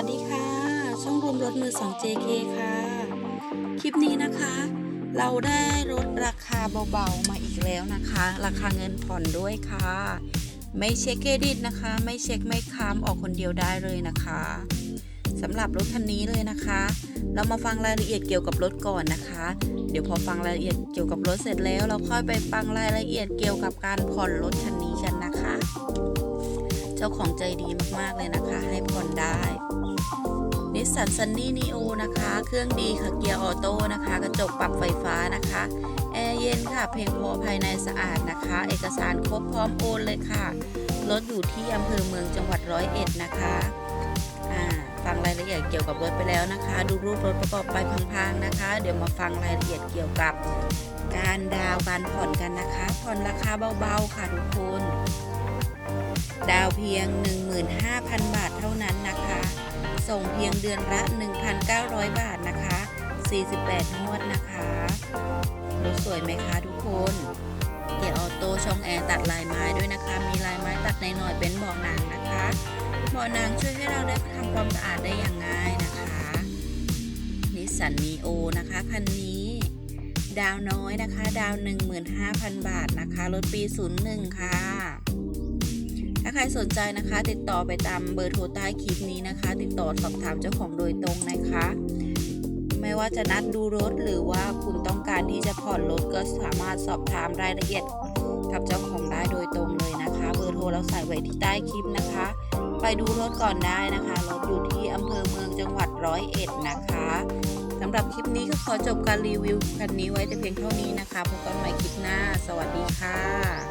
วัสดีค่ะ ช่องรวมรถมือ2 JK ค่ะ คลิปนี้นะคะ เราได้ลดราคาเบาๆมาอีกแล้วนะคะ ราคาเงินผ่อนด้วยค่ะ ไม่เช็คเครดิตนะคะ ไม่เช็คไม่ค้ำออกคนเดียวได้เลยนะคะสำหรับรถคันนี้เลยนะคะ เรามาฟังรายละเอียดเกี่ยวกับรถก่อนนะคะ เดี๋ยวพอฟังรายละเอียดเกี่ยวกับรถเสร็จแล้ว เราค่อยไปฟังรายละเอียดเกี่ยวกับการผ่อนรถคันนี้กันนะคะ เจ้าของใจดีมากๆเลยนะคะ ให้ผ่อนได้นิสสันซันนี่นีโอนะคะ เครื่องดีค่ะเกียร์ออโต้นะคะ กระจกปรับไฟฟ้านะคะแอร์เย็นค่ะเพลงพอภายในสะอาดนะคะ เอกสารครบพร้อมโอนเลยค่ะรถอยู่ที่อำเภอเมืองจังหวัดร้อยเอ็ดนะคะฟังรายละเอียดเกี่ยวกับรถไปแล้วนะคะ ดูรูปรถประกอบไปพังๆนะคะ เดี๋ยวมาฟังรายละเอียดเกี่ยวกับ การดาวน์การผ่อนกันนะคะ ผ่อนราคาเบาๆค่ะทุกคน ดาวเพียง 15,000 บาทเท่านั้นนะคะ ส่งเพียงเดือนละ 1,900 บาทนะคะ 48งวดนะคะรถสวยไหมคะทุกคนเกียร์ออโต้ช่องแอร์ตัดลายไม้ด้วยนะคะ มีลายไม้ตัดในหน่อยๆเป็นเบาะหนังนะคะเบาะหนังช่วยให้เราได้ทำความสะอาดได้อย่างง่ายนะคะนิสสันนีโอนะคะคันนี้ดาวน้อยนะคะ ดาว 15,000 บาทนะคะ รถปี 01 ค่ะ ถ้าใครสนใจนะคะ ติดต่อไปตามเบอร์โทรใต้คลิปนี้นะคะ ติดต่อสอบถามเจ้าของโดยตรงนะคะ ไม่ว่าจะนัดดูรถหรือว่าคุณต้องการที่จะผ่อนรถก็สามารถสอบถามรายละเอียดกับเจ้าของได้โดยตรงเลยนะคะ เบอร์โทรเราใส่ไว้ที่ใต้คลิปนะคะ ไปดูรถก่อนได้นะคะรถอยู่ที่อำเภอเมืองจังหวัดร้อยเอ็ดนะคะสำหรับคลิปนี้ก็ขอจบการรีวิวคันนี้ไว้แต่เพียงเท่านี้นะคะพบกันใหม่คลิปหน้า สวัสดีค่ะ